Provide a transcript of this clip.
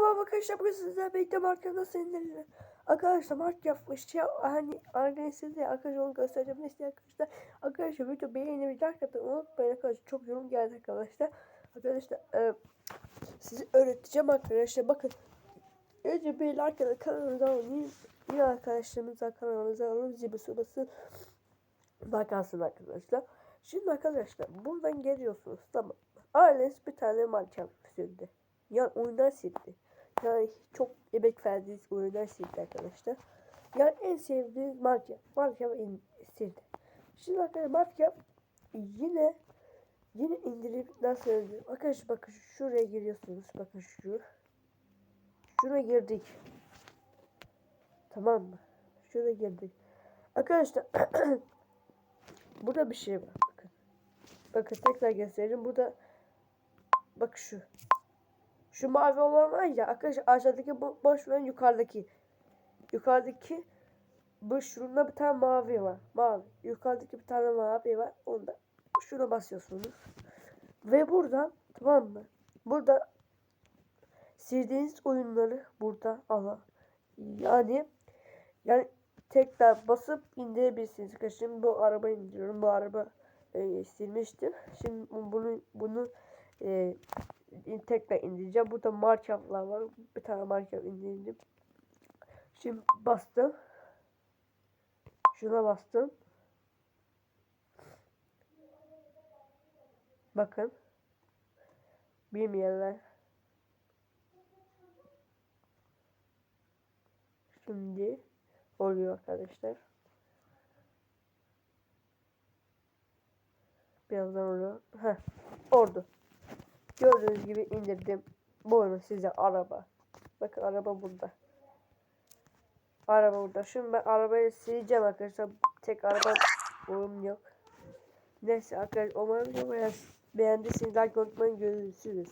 Merhaba arkadaşlar bugün sizlerle birlikte nasıl indirilir? Arkadaşlar yapmış ya hani arkadaşlar size arkadaşlar onu göstereceğim. Neyse arkadaşlar. Arkadaşlar video beğeni ve like unutmayın arkadaşlar. Çok yorum geldi arkadaşlar. Arkadaşlar e, size öğreteceğim arkadaşlar. Bakın Önce bir like atın kanalımıza abone Yine arkadaşlarımıza kanalımıza alın zil surası Like alsın arkadaşlar. Şimdi arkadaşlar buradan geliyorsunuz. Tamam. Aileniz bir tane marka sürdü yani oyundan sildi. Yani çok emek verdiğiniz oyundan sildi arkadaşlar. Yani en sevdiğiniz marka. Marka in, sildi. Şimdi arkadaşlar marka yine yine indirip nasıl öldü? Arkadaşlar bakın şuraya giriyorsunuz. Bakın şu. Şuna girdik. Tamam mı? Şuraya girdik. Arkadaşlar burada bir şey var. Bakın. Bakın tekrar göstereyim. Burada bak şu. Şu mavi olan var ya arkadaşlar aşağıdaki bu boş verin yukarıdaki. Yukarıdaki bu şurada bir tane mavi var. Mavi. Yukarıdaki bir tane mavi var. Onda şuna basıyorsunuz. Ve burada tamam mı? Burada sildiğiniz oyunları burada ala. Yani yani tekrar basıp indirebilirsiniz. Şimdi bu araba indiriyorum. Bu araba e, silmiştim. Şimdi bunu bunu e, tekrar indireceğim. Burada markavlar var. Bir tane markav indirdim. Şimdi bastım. Şuna bastım. Bakın. Bilmeyenler. Şimdi oluyor arkadaşlar. Birazdan oluyor. Heh. Oldu. Gördüğünüz gibi indirdim. Bu oyunu size araba. Bakın araba burada. Araba burada. Şimdi ben arabayı sileceğim arkadaşlar. Tek araba oyun yok. Neyse arkadaşlar umarım beğendiyseniz like unutmayın. Görüşürüz.